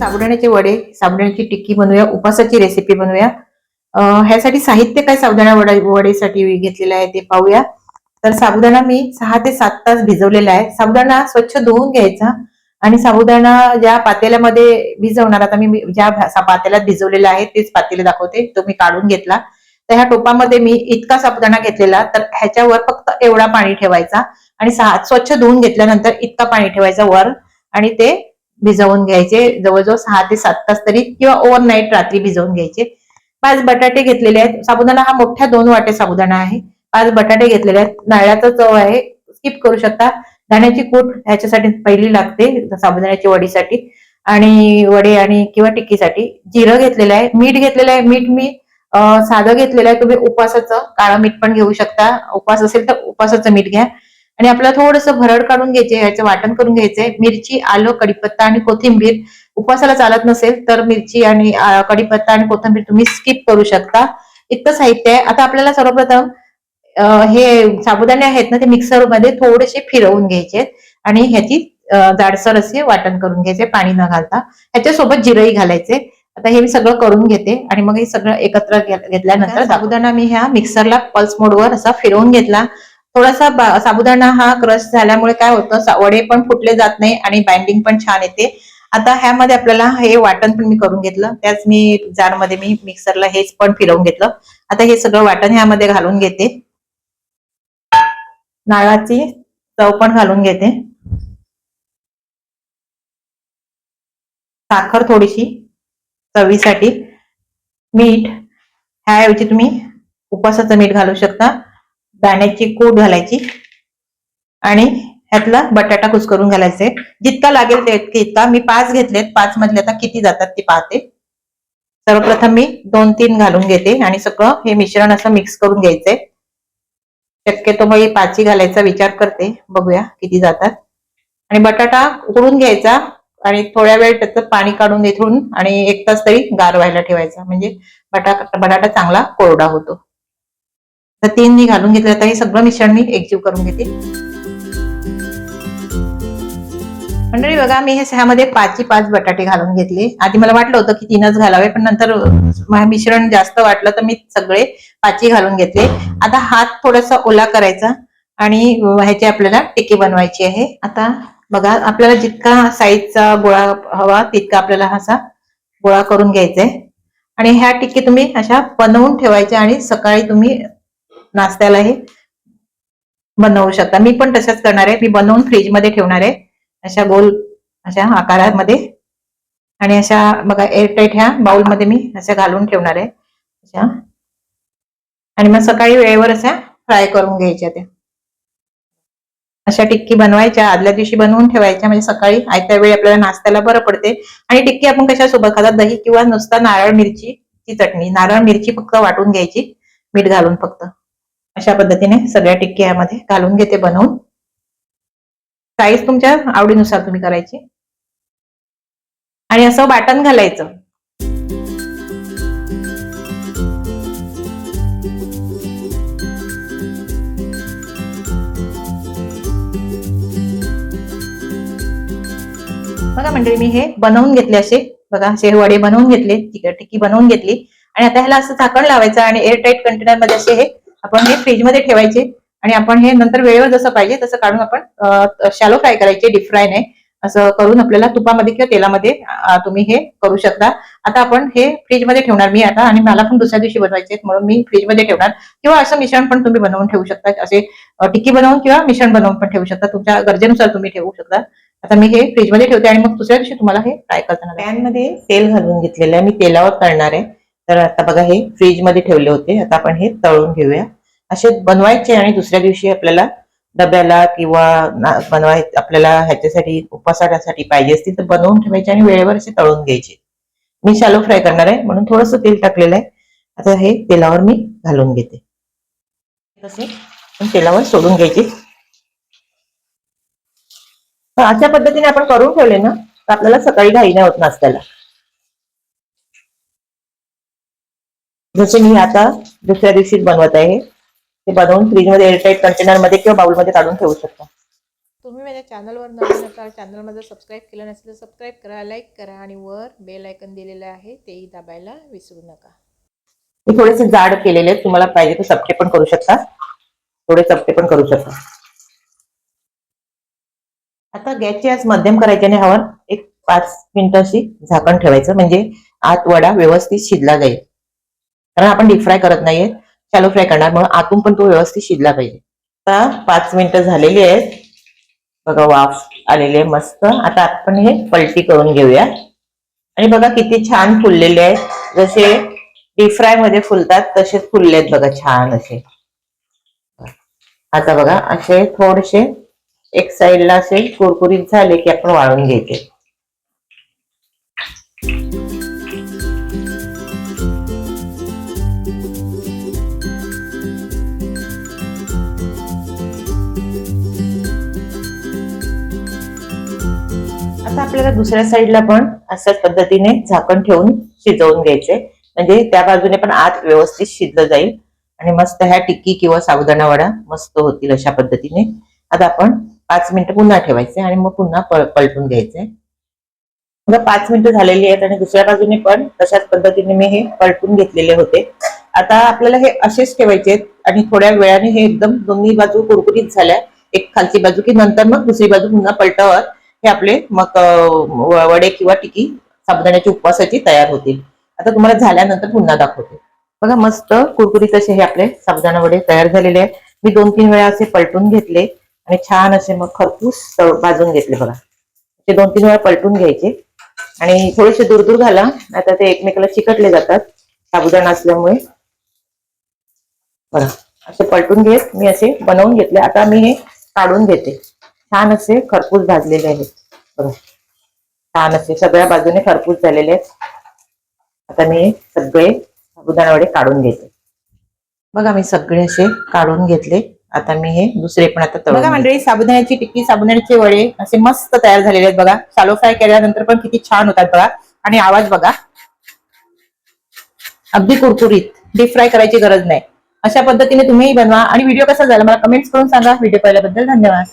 साबुदाण्याचे वडे साबुदाण्याची टिक्की बनवूया उपासाची रेसिपी बनवूया. ह्यासाठी साहित्य काय साबुदाणा वडा वडेसाठी घेतलेलं आहे ते पाहूया. तर साबुदाणा मी सहा ते सात तास भिजवलेला आहे. साबुदाणा स्वच्छ धुवून घ्यायचा आणि साबुदाणा ज्या पातेल्यामध्ये भिजवणार आता मी ज्या पातेल्यात भिजवलेला आहे तेच पातेले दाखवते तो मी काढून घेतला. तर ह्या टोपामध्ये मी इतका साबुदाणा घेतलेला तर ह्याच्यावर फक्त एवढा पाणी ठेवायचा आणि सहा स्वच्छ धुवून घेतल्यानंतर इतका पाणी ठेवायचा वर आणि ते भिजवून घ्यायचे. जवळजवळ सहा ते सात तास तरी किंवा ओव्हरनाईट रात्री भिजवून घ्यायचे. पाच बटाटे घेतलेले आहेत. साबुदाणा हा मोठ्या दोन वाटे साबुदाणा आहे. पाच बटाटे घेतलेले आहेत. नारळाचा चव आहे. स्किप करू शकता. दाण्याची कूट ह्याच्यासाठी पहिली लागते साबुदाण्याची वडीसाठी. आणि वडे आणि किंवा टिक्कीसाठी. जिरं घेतलेलं आहे. मीठ घेतलेलं आहे. मीठ मी साधं घेतलेलं आहे. तुम्ही उपासाचं काळं मीठ पण घेऊ शकता. उपास असेल तर उपासाचं मीठ घ्या. आणि आपल्याला थोडंसं भरड काढून घ्यायचे ह्याचं वाटण करून घ्यायचंय मिरची आलं कढीपत्ता आणि कोथिंबीर उपासाला चालत नसेल तर मिरची आणि अं, कढीपत्ता आणि कोथिंबीर तुम्ही स्किप करू शकता. इतकं साहित्य आहे. आता आपल्याला सर्वप्रथम हे साबुदाणे आहेत ना ते मिक्सरमध्ये थोडेसे फिरवून घ्यायचे आणि ह्याची जाडसर असे वाटण करून घ्यायचे पाणी न घालता. ह्याच्यासोबत जिरही घालायचे आता हे मी सगळं करून घेते आणि मग हे सगळं एकत्र घेतल्यानंतर साबुदाणा मी ह्या मिक्सरला पल्स मोडवर असा फिरवून घेतला. थोडासा साबुदाणा हा क्रश झाल्यामुळे काय होतं वडे पण फुटले जात नाही आणि बाइंडिंग पण छान येते. आता ह्यामध्ये आपल्याला हे वाटण पण मी करून घेतलं. त्याच मी जारमध्ये मी मिक्सरला हेच पण फिरवून घेतलं. आता हे सगळं वाटण ह्यामध्ये घालून घेते. नारळाची चव पण घालून घेते. साखर थोडीशी चवीसाठी. मीठ. ह्याऐवजी तुम्ही उपासाचं मीठ घालू शकता. दाण्याची कूट घालायची आणि ह्यातला बटाटा कुस्करून घालायचे. जितका लागेल ते इतका मी पाच घेतलेत. पाच मधले आता किती जातात ते पाहते. सर्वप्रथम मी दोन तीन घालून घेते आणि सगळं हे मिश्रण असं मिक्स करून घ्यायचंय शक्यतो मग हे पाची घालायचा विचार करते. बघूया किती जातात. आणि बटाटा उकडून घ्यायचा आणि थोड्या वेळ त्याचं पाणी काढून इथून आणि एक तास तरी गार व्हायला ठेवायचा. म्हणजे बटाटा बटाटा चांगला कोरडा होतो. तर तीन मी घालून घेतलं. आता हे सगळं मिश्रण मी एकजीव करून घेते. मंडळी बघा मी हे ह्यामध्ये पाचही पाच बटाटे घालून घेतले. आधी मला वाटलं होतं की तीनच घालावे पण नंतर मिश्रण जास्त वाटलं तर मी सगळे पाचही घालून घेतले. आता हात थोडासा ओला करायचा आणि ह्याची आपल्याला टिकी बनवायची आहे. आता बघा आपल्याला जितका साईजचा गोळा हवा तितका आपल्याला असा गोळा करून घ्यायचा आहे. आणि ह्या टिक्की तुम्ही अशा बनवून ठेवायच्या आणि सकाळी तुम्ही नाश्त्याला हे बनवू शकता. मी पण तसंच करणार आहे. मी बनवून फ्रीजमध्ये ठेवणार आहे. अशा गोल अशा आकारामध्ये. आणि अशा बघा एअरटाईट ह्या बाउलमध्ये मी अशा घालून ठेवणार आहे. अशा. आणि मग सकाळी वेळेवर अशा फ्राय करून घ्यायच्या त्या. अशा टिक्की बनवायच्या आदल्या दिवशी बनवून ठेवायच्या. म्हणजे सकाळी आयत्या वेळी आपल्याला नाश्त्याला बरं पडते. आणि टिक्की आपण कशासोबत खातात? दही किंवा नुसता नारळ मिरची ची चटणी. नारळ मिरची फक्त वाटून घ्यायची. मीठ घालून फक्त. अशा पद्धतीने सगळ्या टिक्की यामध्ये घालून घेते बनवून. साईज तुमच्या आवडीनुसार तुम्ही करायची. आणि असं वाटण घालायचं. बघा मंडळी मी हे बनवून घेतले असे. बघा असे वडे बनवून घेतले टिक- टिक्की बनवून घेतली. आणि आता ह्याला असं झाकण लावायचं आणि एअरटाईट कंटेनरमध्ये असे हे आपण हे फ्रीजमध्ये ठेवायचे आणि आपण हे नंतर वेळेवर जसं पाहिजे तसं काढून आपण शॅलो फ्राय करायचे डीप फ्राय नाही असं करून आपल्याला तुपामध्ये किंवा तेलामध्ये तुम्ही हे करू शकता. आता आपण हे फ्रीजमध्ये ठेवणार मी आता आणि मला पण दुसऱ्या दिवशी बनवायचे म्हणून मी फ्रीजमध्ये ठेवणार. किंवा असं मिश्रण पण तुम्ही बनवून ठेवू शकता. असे टिक्की बनवून किंवा मिश्रण बनवून पण ठेवू शकता. तुमच्या गरजेनुसार तुम्ही ठेवू शकता. आता मी हे फ्रीजमध्ये ठेवते आणि मग दुसऱ्या दिवशी तुम्हाला हे फ्राय करताना पॅनमध्ये तेल घालून घेतलेलं आहे. मी तेलावर करणार आहे. तर आता बघा हे फ्रीजमध्ये ठेवले होते. आता आपण हे तळून घेऊया. असे बनवायचे आणि दुसऱ्या दिवशी आपल्याला डब्याला किंवा बनवाय आपल्याला ह्याच्यासाठी उपासासाठी पाहिजे असतील तर बनवून ठेवायचे आणि वेळेवर असे तळून घ्यायचे. मी शालो फ्राय करणार आहे म्हणून थोडंसं तेल टाकलेलं आहे. आता हे तेलावर मी घालून घेते. तसे तेलावर सोडून घ्यायचे. अशा पद्धतीने आपण करून ठेवले ना तर आपल्याला सकाळी घाई नाही होत नाश्त्याला. जसे मी आता दुसऱ्या दिवशीच बनवत आहे ते बनवून फ्रीजमध्ये एअरटाईट कंटेनरमध्ये किंवा बाउलमध्ये काढून ठेवू शकतो. तुम्ही माझ्या चॅनलवर नवीन असाल चॅनल माझं सबस्क्राईब केलं नसेल तर सबस्क्राईब करा लाईक करा आणि वर बेल आयकन दिलेलं आहे तेही दाबायला विसरू नका. हे थोडेसे जाड केलेले तुम्हाला पाहिजे तर चपटे पण करू शकता. थोडे चपटे पण करू शकता. आता गॅसची आज मध्यम करायची आणि हवा एक पाच मिनिटं अशी झाकण ठेवायचं म्हणजे आत वडा व्यवस्थित शिजला जाईल. कारण आपण डीप फ्राय करत नाहीये. शॅलो फ्राय करणार. म्हणून आतून पण तो व्यवस्थित शिजला पाहिजे. आता पाच मिनिटं झालेली आहेत. बघा वाफ आलेली आहे मस्त. आता आपण हे पलटी करून घेऊया. आणि बघा किती छान फुललेले आहेत. जसे डीप फ्रायमध्ये फुलतात तसेच फुलले आहेत बघा छान असे. आता बघा असे थोडेसे एक साइडला असे कुरकुरीत झाले की आपण वाळून घ्यायचे आपल्याला दुसऱ्या साईडला पण अशाच पद्धतीने झाकण ठेवून शिजवून घ्यायचे. म्हणजे त्या बाजूने पण आत व्यवस्थित शिजलं जाईल. आणि मस्त ह्या टिक्की किंवा साबुदाणा वडा मस्त होतील अशा पद्धतीने. आता आपण पाच मिनिटं पुन्हा ठेवायचे आणि मग पुन्हा पलटून घ्यायचे. बघा पाच मिनिटं झालेली आहेत आणि दुसऱ्या बाजूने पण तशाच पद्धतीने मी हे पलटून घेतलेले होते. आता आपल्याला हे असेच ठेवायचे आहेत आणि थोड्या वेळाने हे एकदम दोन्ही बाजू कुरकुरीत झाल्या. एक खालची बाजू की नंतर मग दुसरी बाजू पुन्हा पलटावर हे आपले मग वडे किंवा टिकी साबुदाण्याची उपवासाची तयार होतील. आता तुम्हाला झाल्यानंतर पुन्हा दाखवते. बघा मस्त कुरकुरीत असे हे आपले साबुदाणा वडे तयार झालेले आहेत. मी दोन तीन वेळा असे पलटून घेतले आणि छान असे मग खरपूस भाजून घेतले बघा. ते दोन तीन वेळा पलटून घ्यायचे. आणि थोडेसे दूर दूर घाला आता ते एकमेकाला चिकटले जातात साबुदाणा असल्यामुळे. बघा असे पलटून घेत मी असे बनवून घेतले. आता मी हे काढून घेते. छान असे खरपूस भाजलेले आहेत. बघा. छान असे सगळ्या बाजूने खरपूस झालेले आहेत. आता मी सगळे साबुदाणा वडे काढून घेते. बघा मी सगळे असे काढून घेतले. आता मी हे दुसरे पण आता बघा. मंडळी साबुदाण्याची टिक्की साबुदाण्याचे वडे असे मस्त तयार झालेले आहेत बघा. शालो फ्राय केल्यानंतर पण किती छान होतात बघा. आणि आवाज बघा. अगदी कुरकुरीत. डीप फ्राय करायची गरज नाही. अशा पद्धतीने तुम्हीही बनवा. आणि व्हिडिओ कसा झाला मला कमेंट्स करून सांगा. व्हिडिओ पाहिल्याबद्दल धन्यवाद.